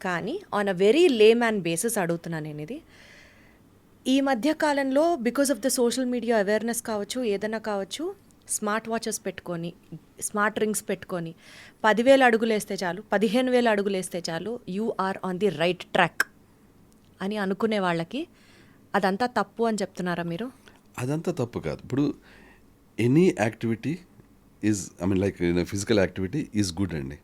కానీ on a very layman basis అడుగుతున్నాను నేను ఇది ఈ మధ్య కాలంలో because of the social media awareness కావచ్చు ఏదైనా కావచ్చు స్మార్ట్ వాచెస్ పెట్టుకొని స్మార్ట్ రింగ్స్ పెట్టుకొని పదివేల అడుగులు వేస్తే చాలు పదిహేను వేల అడుగులు వేస్తే చాలు you are on the right track అని అనుకునే వాళ్ళకి అదంతా తప్పు అని చెప్తున్నారా మీరు? అదంతా తప్పు కాదు. ఇప్పుడు any activity is I mean like physical activity is good అండి.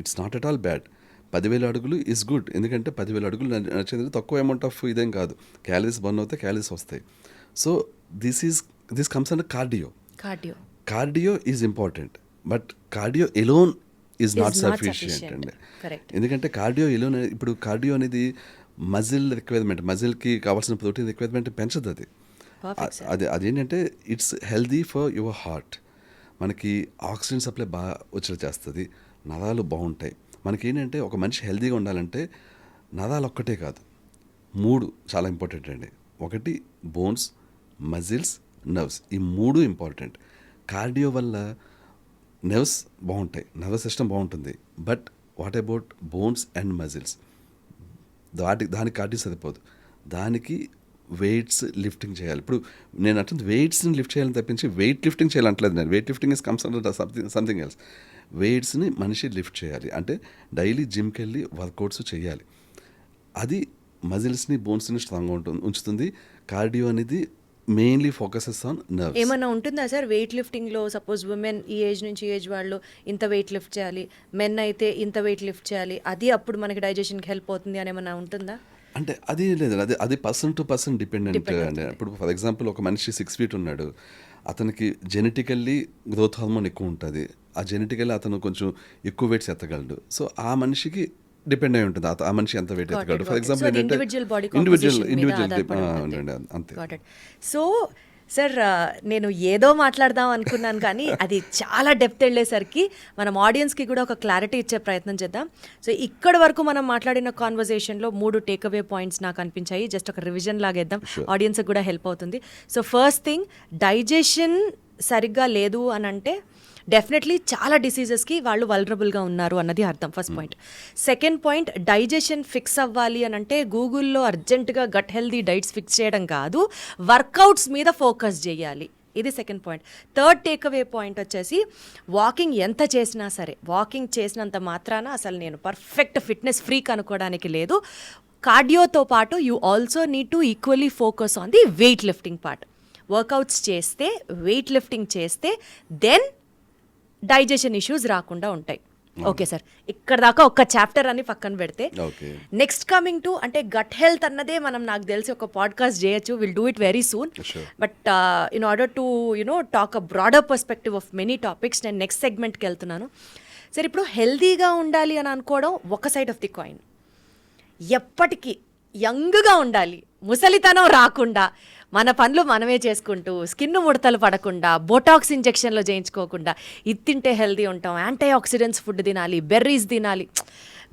It's not at all bad పదివేల అడుగులు ఈజ్ గుడ్ ఎందుకంటే పదివేల అడుగులు నడిచేది తక్కువ అమౌంట్ ఆఫ్ ఇదేం కాదు. క్యాలరీస్ బర్న్ అవుతాయి క్యాలరీస్ వస్తాయి. So this is this comes under cardio cardio cardio is important but cardio alone is not sufficient. అండి. ఎందుకంటే కార్డియో ఎలోన్ ఇప్పుడు కార్డియో అనేది మజిల్ రిక్వైర్మెంట్ మజిల్కి కావాల్సిన ప్రోటీన్ రిక్వైర్మెంట్ పెంచదు అది. అది అదేంటంటే it's healthy for your heart మనకి ఆక్సిజన్ సప్లై బాగా వచ్చేలా చేస్తుంది. నరాలు బాగుంటాయి. మనకేంటంటే ఒక మనిషి హెల్దీగా ఉండాలంటే నదాలు ఒక్కటే కాదు. మూడు చాలా ఇంపార్టెంట్ అండి. ఒకటి బోన్స్ మజిల్స్ నర్వ్స్. ఈ మూడు ఇంపార్టెంట్. కార్డియో వల్ల నర్వ్స్ బాగుంటాయి. నర్వస్ సిస్టమ్ బాగుంటుంది. But what about bones and muscles? దాటి దానికి కార్డియో సరిపోదు. దానికి వెయిట్స్ లిఫ్టింగ్ చేయాలి. ఇప్పుడు నేను అంటే వెయిట్స్ని లిఫ్ట్ చేయాలని తప్పించి వెయిట్ లిఫ్టింగ్ చేయాలంటలేదు నేను. Weight lifting is comes under something something else. వెయిట్స్ని మనిషి లిఫ్ట్ చేయాలి. అంటే డైలీ జిమ్కి వెళ్ళి వర్కౌట్స్ చేయాలి. అది మజిల్స్ని బోన్స్ని స్ట్రాంగ్గా ఉంటుంది ఉంచుతుంది. కార్డియో అనేది మెయిన్లీ ఫోకసెస్ ఆన్ నర్వ్స్. ఏమన్నా ఉంటుందా సార్? వెయిట్ లిఫ్టింగ్లో సపోజ్ ఉమెన్ ఈ ఏజ్ నుంచి ఏజ్ వాళ్ళు ఇంత వెయిట్ లిఫ్ట్ చేయాలి మెన్ అయితే ఇంత వెయిట్ లిఫ్ట్ చేయాలి అది అప్పుడు మనకి డైజెషన్కి హెల్ప్ అవుతుంది అని ఏమన్నా ఉంటుందా? అంటే అది లేదు అది అది పర్సన్ టు పర్సన్ డిపెండెంట్. అండి. ఇప్పుడు ఫర్ ఎగ్జాంపుల్ ఒక మనిషి సిక్స్ ఫీట్ ఉన్నాడు. అతనికి జెనెటికల్లీ గ్రోత్ హార్మోన్ ఎక్కువ ఉంటుంది. ఆ జెనెటికల్లీ అతను కొంచెం ఎక్కువ వెయిట్స్ ఎత్తగలడు. సో ఆ మనిషికి డిపెండ్ అయి ఉంటుంది. ఆ- మనిషి ఎంత వెయిట్ ఎత్తగలడు. ఫర్. ఎగ్జాంపుల్ ఏంటంటే ఇండివిజువల్ ఇండివిజువల్. అంతే. సో సార్ నేను ఏదో మాట్లాడదాం అనుకున్నాను కానీ అది చాలా డెప్త్ వెళ్ళేసరికి మనం ఆడియన్స్కి కూడా ఒక క్లారిటీ ఇచ్చే ప్రయత్నం చేద్దాం. సో ఇక్కడ వరకు మనం మాట్లాడిన కాన్వర్జేషన్లో మూడు టేక్అవే పాయింట్స్ నాకు అనిపించాయి. జస్ట్ ఒక రివిజన్ లాగా ఇద్దాం ఆడియన్స్కి కూడా హెల్ప్ అవుతుంది. సో ఫస్ట్ థింగ్ డైజెషన్ సరిగ్గా లేదు అని అంటే డెఫినెట్లీ చాలా డిసీజెస్కి వాళ్ళు వలరబుల్గా ఉన్నారు అన్నది అర్థం first point second point digestion fix అవ్వాలి అని అంటే గూగుల్లో అర్జెంటుగా గట్ హెల్దీ డైట్స్ ఫిక్స్ చేయడం కాదు వర్కౌట్స్ మీద ఫోకస్ చేయాలి. ఇది second point third takeaway point వచ్చేసి వాకింగ్ ఎంత చేసినా సరే వాకింగ్ చేసినంత మాత్రాన అసలు నేను పర్ఫెక్ట్ ఫిట్నెస్ ఫ్రీక్ అనుకోవడానికి లేదు. కార్డియోతో పాటు you also need to equally focus on the weight lifting part workouts చేస్తే వెయిట్ లిఫ్టింగ్ చేస్తే దెన్ డైజెషన్ ఇష్యూస్ రాకుండా ఉంటాయి. Okay sir. ఇక్కడ దాకా ఒక చాప్టర్ అని పక్కన పెడితే నెక్స్ట్ కమింగ్ టు అంటే గట్ హెల్త్ అన్నదే మనం నాకు తెలిసి ఒక పాడ్కాస్ట్ చేయొచ్చు. Will do it very soon. But in order to you know talk a broader perspective of many topics నేను నెక్స్ట్ సెగ్మెంట్కి వెళ్తున్నాను. సరే ఇప్పుడు హెల్దీగా ఉండాలి అని అనుకోవడం ఒక సైడ్ ఆఫ్ ది కాయిన్ ఎప్పటికీ యంగ్గా ఉండాలి. ముసలితనం రాకుండా మన పనులు మనమే చేసుకుంటూ స్కిన్ ముడతలు పడకుండా బొటాక్స్ ఇంజెక్షన్లు చేయించుకోకుండా ఇది తింటే హెల్దీ ఉంటాం యాంటీ ఆక్సిడెంట్స్ ఫుడ్ తినాలి బెర్రీస్ తినాలి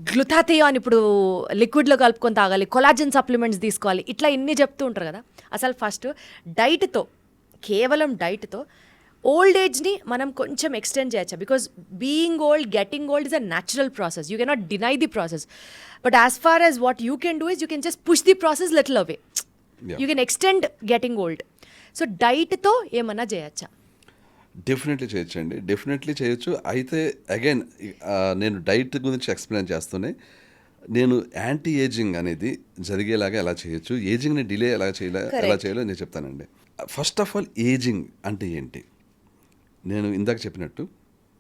గ్లుతాథియాన్ ఇప్పుడు లిక్విడ్లో కలుపుకొని తాగాలి కొలాజిన్ సప్లిమెంట్స్ తీసుకోవాలి ఇట్లా ఇన్ని చెప్తూ ఉంటారు కదా. అసలు ఫస్ట్ డైట్తో కేవలం డైట్తో ఓల్డ్ ఏజ్ని మనం కొంచెం ఎక్స్టెండ్ చేయొచ్చు because being old getting old is a natural process you cannot deny the process but as far as what you can do is you can just push the process little away. You can extend getting old so డైట్తో ఏమన్నా చేయొచ్చా definitely చేయొచ్చండి definitely చేయొచ్చు అయితే again నేను diet గురించి explain చేస్తూనే నేను anti ageing అనేది జరిగేలాగా ఎలా చేయొచ్చు ఏజింగ్ని డిలే ఎలా చేయలే ఎలా. చేయాలో నేను చెప్తానండి ఫస్ట్ ఆఫ్ ఆల్ ఏజింగ్ అంటే ఏంటి నేను ఇందాక చెప్పినట్టు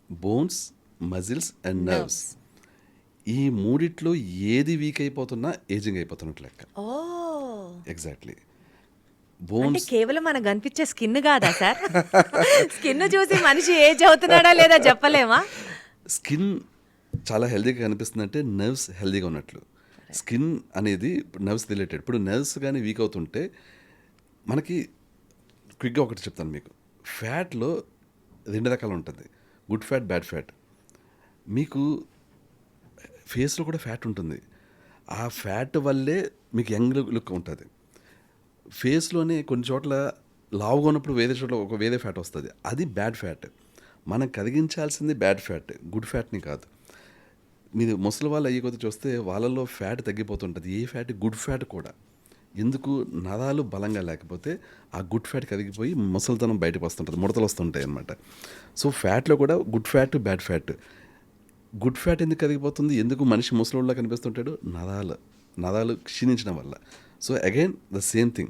బోన్స్ మజిల్స్ అండ్ నర్వ్స్. ఈ మూడిట్లో ఏది వీక్ అయిపోతున్నా ఏజింగ్ అయిపోతున్నట్టు లెక్క. ఎగ్జాక్ట్లీ బోన్స్ కేవలం మనకు కనిపించే స్కిన్ కాదా సార్? స్కిన్ చూసి మనిషి ఏజ్ అవుతున్నాడా లేదా చెప్పలేమా? స్కిన్ చాలా హెల్దీగా కనిపిస్తుంది అంటే నర్వ్స్ హెల్దీగా ఉన్నట్లు. స్కిన్ అనేది నర్వ్స్ రిలేటెడ్. ఇప్పుడు నర్వ్స్ కానీ వీక్ అవుతుంటే మనకి క్విక్గా ఒకటి చెప్తాను మీకు. ఫ్యాట్లో రెండు రకాలు ఉంటుంది. గుడ్ ఫ్యాట్ బ్యాడ్ ఫ్యాట్ మీకు ఫేస్లో కూడా ఫ్యాట్ ఉంటుంది. ఆ ఫ్యాట్ వల్లే మీకు యంగ్ లుక్ ఉంటుంది. ఫేస్లోనే కొన్ని చోట్ల లావుగా ఉన్నప్పుడు వేరే చోట్ల ఒక వేరే ఫ్యాట్ వస్తుంది. అది బ్యాడ్ ఫ్యాట్ మనం కరిగించాల్సింది బ్యాడ్ ఫ్యాట్ గుడ్ ఫ్యాట్ని కాదు. మీరు ముసలి వాళ్ళు అయ్యే కొద్ది చూస్తే వాళ్ళలో ఫ్యాట్ తగ్గిపోతుంటుంది. ఏ ఫ్యాట్ గుడ్ ఫ్యాట్ కూడా. ఎందుకు నరాలు బలంగా లేకపోతే ఆ గుడ్ ఫ్యాట్ కరిగిపోయి ముసలితనం బయటకు వస్తుంటుంది ముడతలు వస్తుంటాయి అనమాట సో ఫ్యాట్లో కూడా good fat bad fat. Good fat ఎందుకు కరిగిపోతుంది? ఎందుకు మనిషి ముసలిలో కనిపిస్తుంటాడు? నరాలు నరాలు క్షీణించడం వల్ల. So again the same thing.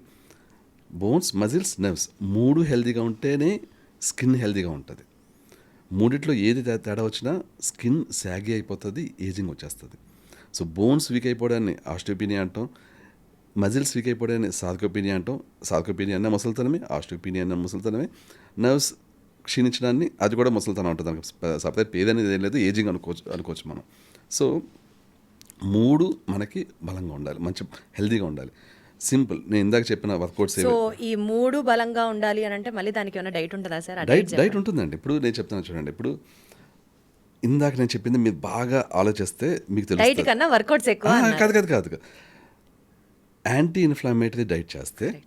Bones muscles nerves మూడు హెల్తీగా ఉంటేనే స్కిన్ హెల్తీగా ఉంటుంది. మూడిట్లో ఏది తే- తేడా వచ్చినా స్కిన్ శాగి అయిపోతుంది ఏజింగ్ వచ్చేస్తుంది. సో బోన్స్ వీక్ అయిపోవడాన్ని ఆస్టియోపీనియా అంటాం మజిల్స్ వీక్ అయిపోవడాన్ని సార్కోపీనియా అంటాం. సార్కోపీనియా అన్న ముసలితనమే ఆస్టియోపీనియా అన్న ముసలితనమే. నర్వ్స్ క్షీణించడాన్ని అది కూడా ముసలితనం ఉంటుంది దానికి. సపరేట్ పేరు అనేది ఏం లేదు ఏజింగ్ అనుకోవచ్చు అనుకోవచ్చు మనం. సో మూడు మనకి బలంగా ఉండాలి మంచి హెల్తీగా ఉండాలి. సింపుల్. నేను ఇందాక చెప్పిన వర్కౌట్స్ సో ఈ మూడు బలంగా ఉండాలి అని అంటే మళ్ళీ దానికి ఏమైనా డైట్ ఉంటుందా సార్? డైట్ డైట్ ఉంటుందండి. ఇప్పుడు నేను చెప్తాను చూడండి. ఇప్పుడు ఇందాక నేను చెప్పింది మీరు బాగా ఆలోచిస్తే మీకు డైట్ తెలుస్తుంది కన్నా వర్కౌట్స్ ఎక్కువ కాదు కాదు కాదు. యాంటీ ఇన్ఫ్లమేటరీ డైట్ చేస్తే.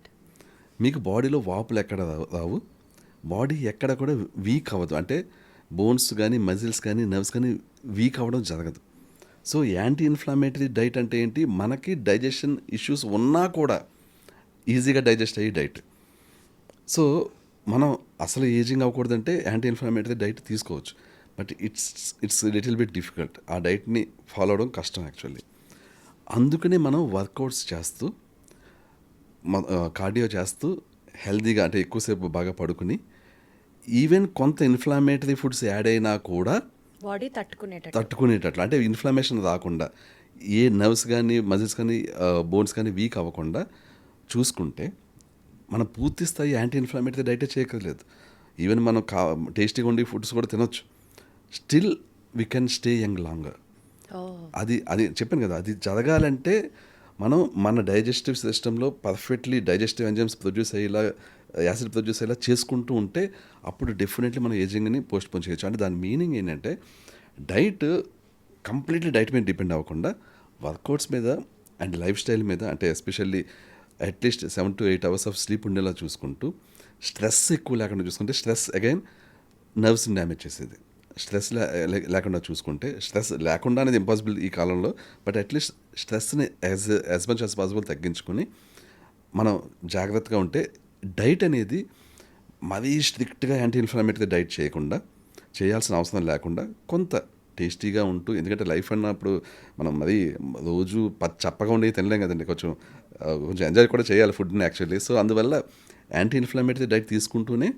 మీకు బాడీలో వాపులు ఎక్కడ రావు- రావు. బాడీ ఎక్కడ కూడా వీక్ అవ్వదు. అంటే బోన్స్ కానీ మజిల్స్ కానీ నర్వ్స్ కానీ వీక్ అవ్వడం జరగదు. సో యాంటీ ఇన్ఫ్లమేటరీ డైట్ అంటే ఏంటి? మనకి డైజెషన్ ఇష్యూస్ ఉన్నా కూడా ఈజీగా డైజెస్ట్ అయ్యే డైట్ సో మనం అసలు ఏజింగ్ అవ్వకూడదంటే యాంటీ ఇన్ఫ్లమేటరీ డైట్ తీసుకోవచ్చు. But it's it's little bit difficult ఆ డైట్ని ఫాలో అవడం కష్టం యాక్చువల్లీ అందుకనే మనం వర్కౌట్స్ చేస్తూ కార్డియో చేస్తూ హెల్తీగా అంటే ఎక్కువసేపు బాగా పడుకుని ఈవెన్ కొంత ఇన్ఫ్లమేటరీ ఫుడ్స్ యాడ్ అయినా కూడా బాడీ తట్టుకునేటట్టు. తట్టుకునేటట్లు. అంటే ఇన్ఫ్లమేషన్ రాకుండా ఏ నర్వ్స్ కానీ మజిల్స్ కానీ బోన్స్ కానీ వీక్ అవ్వకుండా చూసుకుంటే మనం పూర్తి స్థాయి యాంటీ ఇన్ఫ్లమేటరీ డైటే చేయక్కర్లేదు. ఈవెన్ మనం కా టేస్టీగా ఉండే ఫుడ్స్ కూడా తినొచ్చు. Still we can stay young longer. Oh. అది అది చెప్పాను కదా అది జరగాలంటే మనం మన డైజెస్టివ్ సిస్టంలో పర్ఫెక్ట్లీ డైజెస్టివ్ ఎంజైమ్స్ ప్రొడ్యూస్ అయ్యేలా యాసిడ్ ప్రొడ్యూస్ అయ్యేలా చేసుకుంటూ ఉంటే అప్పుడు డెఫినెట్లీ మనం ఏజింగ్ని పోస్ట్ పోన్ చేయొచ్చు. అంటే దాని మీనింగ్ ఏంటంటే డైట్ కంప్లీట్లీ డైట్ మీద డిపెండ్ అవ్వకుండా వర్కౌట్స్ మీద అండ్ లైఫ్ స్టైల్ మీద అంటే especially at least seven to eight hours of sleep ఉండేలా చూసుకుంటూ స్ట్రెస్ ఎక్కువ లేకుండా చూసుకుంటే స్ట్రెస్ అగైన్ నర్వ్స్ని డ్యామేజ్ చేసేది. స్ట్రెస్ లే- లేకుండా చూసుకుంటే స్ట్రెస్ లేకుండా అనేది ఇంపాసిబుల్ ఈ కాలంలో బట్ అట్లీస్ట్ స్ట్రెస్ని as as much as possible తగ్గించుకొని మనం జాగ్రత్తగా ఉంటే డైట్ అనేది మరీ స్ట్రిక్ట్గా యాంటీ ఇన్ఫ్లమేటరీ డైట్ చేయకుండా చేయాల్సిన అవసరం లేకుండా కొంత టేస్టీగా ఉంటూ ఎందుకంటే లైఫ్ అన్నప్పుడు మనం మరీ రోజు ప చప్పగా ఉండేవి తినలేం కదండి కొంచెం కొంచెం ఎంజాయ్ కూడా చేయాలి ఫుడ్ని యాక్చువల్లీ సో అందువల్ల యాంటీ ఇన్ఫ్లమేటరీ డైట్ తీసుకుంటూనే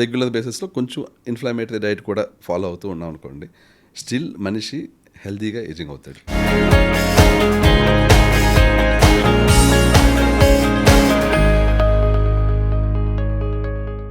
రెగ్యులర్ బేసిస్లో కొంచెం ఇన్ఫ్లమేటరీ డైట్ కూడా ఫాలో అవుతూ ఉన్నాం అనుకోండి స్టిల్ మనిషి హెల్తీగా ఏజింగ్ అవుతాడు.